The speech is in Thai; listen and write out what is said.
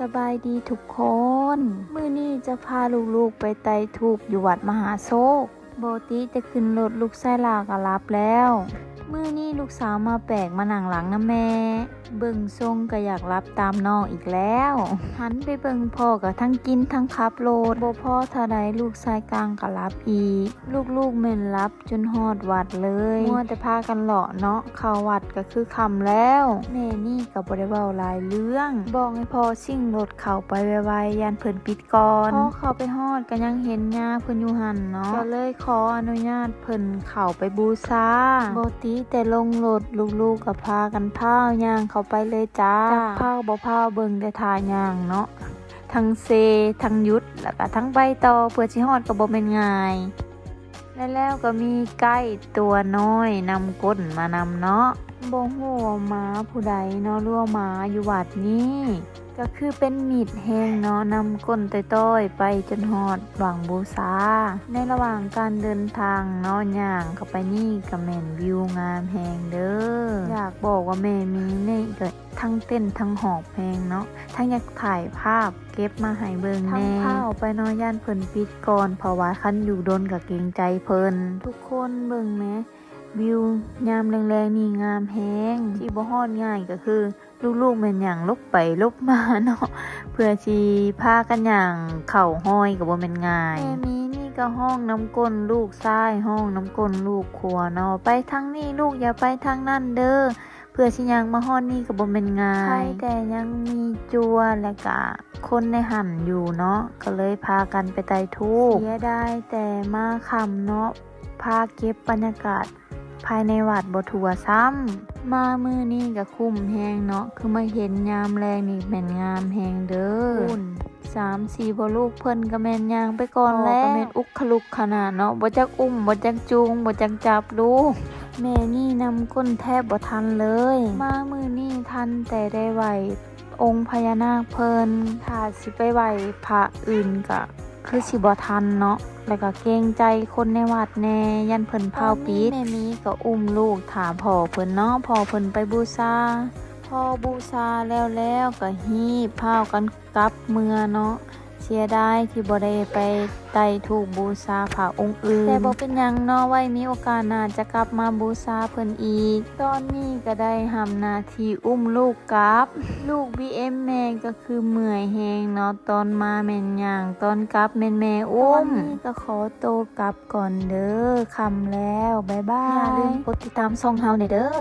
สบายดีทุกคน มื้อนี้จะพาลูกๆไปไต่ทูบอยู่วัดมหาโศก โบติจะขึ้นรถลูกไส้ลากรับแล้ว มื้อนี้ลูกสาวมาแปลกมาหนังหลังนะแม่ เบิ่งทรงก็อยากรับตามน้องอีกแล้วหันไปเบิ่งพ่อก็ทั้งกินทั้งขับโลดโบพ่อทาใดลูกชายกลางก็รับอีก ลูกๆแม่นรับจนฮอดวัดเลยมัวแต่พากันเลาะเนาะเข้าวัดก็คือคำแล้วแม่นี่ ก็บ่ได้เว้าหลายเรื่อง บอกให้พ่อซิ่งรถเข้าไปไวๆยันเพิ่นปิดก่อนพอเข้าไปฮอดก็ยังเห็นยาเพิ่นอยู่หั่นเนาะก็เลยขออนุญาตเพิ่นเข้าไปบูชาบ่ติแต่ลงรถลูกๆก็พากันพาวย่างเข้าไปเลยจ้าจักพาวบ่พาวเบิ่งแต่ทาย่างเนาะทั้งเซ ทั้งยุด แล้วก็ทั้งใบตอเพื่อสิฮอดก็บ่แม่นง่ายและแล้วก็มีไก่ตัวน้อยนำก้นมานำเนาะ บ่ฮู้ว่าหมาผู้ใดเนาะรือว่าหมาอยู่วัดนี้ ก็คือเป็นมีดแห้งเนาะนำก้นต้อยๆไปจนฮอดหวังบูชาในระหว่างการเดินทางเนาะย่างเข้าไปนี่ก็แม่นวิวงามแฮงเด้ออยากบอกว่าแม่มีนี่ก็ทั้งเต้นทั้งหอบแฮงเนาะทั้งอยากถ่ายภาพเก็บมาให้เบิงแน่ทั้งข้าวไปนาะย่านเพิ่นปิดก่อนเพราะว่าคันอยู่โดนก็เกรงใจเพิ่นทุกคนเบิงแหม วิวยามแรงๆนี่งามแฮงที่บ่ฮอดง่ายก็คือ ลูกๆม่นหยังลบไปลบมาเนาะเพื่อสิพากันหยังเข้าห้อยก็บ่แม่นง่ายแม่มีนี่ก็ห้องน้ำก้นลูกซ้ายห้องน้ำก้นลูกขวาเนาะไปทางนี้ลูกอย่าไปทางนั้นเด้อเพื่อสิยังมาฮอดนี่ก็บ่แม่นง่ายแต่ยังมีจัวและก็คนในหันอยู่เนาะก็เลยพากันไปไต่ทูบเสียไดายแต่มาคำเนาะพาเก็บบรรยากาศ ภายในวัดบ่ทัวซ้ำ มามือนี่ก็คุ้มแหงเนาะ คือมาเห็นยามแรงนี่แม่นงามแหงเด้อคุณสามสี่บ่ลูกเพิ่นก็แม่นยางไปก่อนแล้วก็แม่นอุกขลุกขนาดเนาะบ่จักอุ้มบ่จักจูงบ่จักจับลูกแม่นี่นำก้นแทบบ่ทันเลย มามือนี่ทันแต่ได้ไหวองค์พญานาคเพิ่นถ้าสิไปไหวพระอื่นก็ คือสิบอทันเนาะ แล้วก็เกรงใจคนในวัดแน่ยันเพิ่นเผาปิดแม่มีก็อุ้มลูกถามพ่อเพิ่นเนาะพ่อเพิ่นไปบูชาพอบูชาแล้วแล้วก็ฮีบพากันกลับเมือเนาะ เสียดายที่บ่ได้ไปไต่ถูกบูชาพระองค์อื่น แต่บ่เป็นหยังเนาะไว้มีโอกาสหน้าจะกลับมาบูชาเพิ่นอีก ตอนนี้ก็ได้ทำหน้าที่อุ้มลูกกลับ ลูก BM แม่ก็คือเมื่อยแฮงเนาะตอนมาแม่นหยังตอนกลับแม่นแม่อุ้มนี่ก็ขอโตวกลับก่อนเด้อคำแล้วบ๊ายบายอย่าลืมกดติดตามช่องเฮาเด้อ